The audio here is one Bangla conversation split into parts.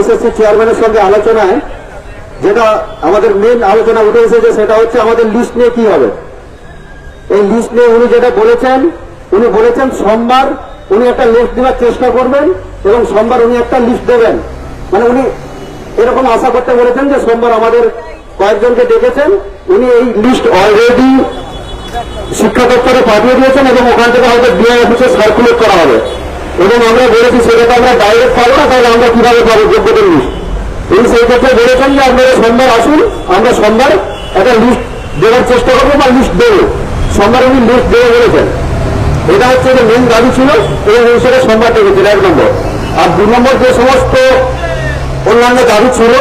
এসএসসি চেয়ারম্যানের সঙ্গে আলোচনায় যেটা আমাদের মেন আলোচনা উঠে এসেছে সেটা হচ্ছে আমাদের লিস্ট নিয়ে কি হবে। এই লিস্ট নিয়ে উনি যেটা বলেছেন, উনি বলেছেন সোমবার উনি একটা লিস্ট দেওয়ার চেষ্টা করবেন এবং সোমবার উনি একটা লিস্ট দেবেন। মানে উনি এরকম আশা করতে বলেছেন যে সোমবার আমাদের কয়েকজনকে ডেকেছেন, উনি এই লিস্ট অলরেডি শিক্ষা দপ্তরে পাঠিয়ে দিয়েছেন এবং ওখান থেকে হয়তো ডিআই অফিসে সার্কুলেট করা হবে। এবং আমরা বলেছি সেটা তো আমরা ডাইরেক্ট পাবো না, তাহলে আমরা কীভাবে পাবো? যোগ্যদের লিস্ট তিনি সেই ক্ষেত্রে বলেছেন যে আপনারা সোমবার আসুন, আমরা সোমবার একটা লিস্ট দেওয়ার চেষ্টা করব বা লিস্ট দেবো। সোমবার উনি লিস্ট দেবে বলেছেন। এটা হচ্ছে যে মেন দাবি ছিল এবং উনি সেটা সোমবার ডেকেছেন এক নম্বর। আর দু নম্বর যে সমস্ত অন্যান্য দাবি ছিল,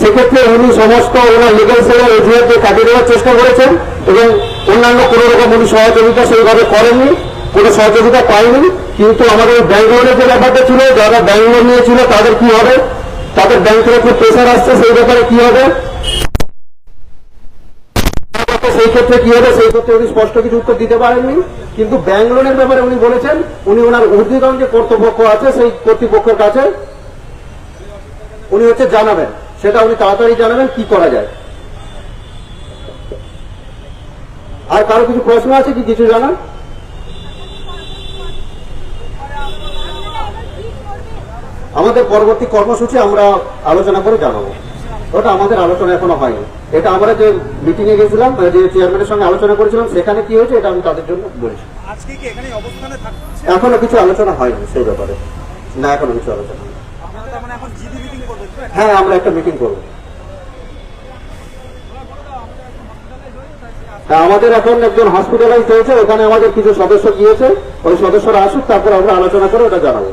সেক্ষেত্রে উনি সমস্ত ওনার লিগাল সেলের এজিআরকে কাটিয়ে দেওয়ার চেষ্টা করেছেন এবং অন্যান্য কোনো রকম উনি সহযোগিতা সেইভাবে করেননি। কোনো সহযোগিতা পায়নি কিন্তু আমাদের ব্যাঙ্গালোরের যে ব্যাপারটা ছিল, যারা ব্যাঙ্গালোর নিয়েছিল, তাদের কি হবে? তাদের ব্যাংক থেকে প্রেশার আসছে, সেই ব্যাপারে কি হবে? সেই ক্ষেত্রে কি হবে, সেই ক্ষেত্রে উনি স্পষ্ট কিছু উত্তর দিতে পারেননি, কিন্তু ব্যাংক লোনের ব্যাপারে উনি বলেছেন, উনি ওনার ঊর্ধ্বতন যে কর্তৃপক্ষ আছে, সেই কর্তৃপক্ষের কাছে উনি হচ্ছে জানাবেন, সেটা উনি তাড়াতাড়ি জানাবেন, কি করা যায়। আর কারও কিছু প্রশ্ন আছে কি, কিছু জানান আমাদের পরবর্তী কর্মসূচি আমরা আলোচনা করে জানাব। ওটা আমাদের আলোচনা এখনও হয়নি। এটা আমরা যে মিটিং এ গেছিলাম যে চেয়ারম্যানের সঙ্গে আলোচনা করেছিলাম সেখানে কি হয়েছে এটা আমি তাদের জন্য বলেছি। এখানে কিছু আলোচনা হয়নি সেই ব্যাপারে। না এখনও কিছু আলোচনা মানে? হ্যাঁ আমরা একটা মিটিং করব। আমাদের এখন একজন হসপিটালাইজ হয়েছে ওখানে আমাদের কিছু সদস্য গিয়েছে ওই সদস্যরা আসুক তারপর আমরা আলোচনা করে ওটা জানাব।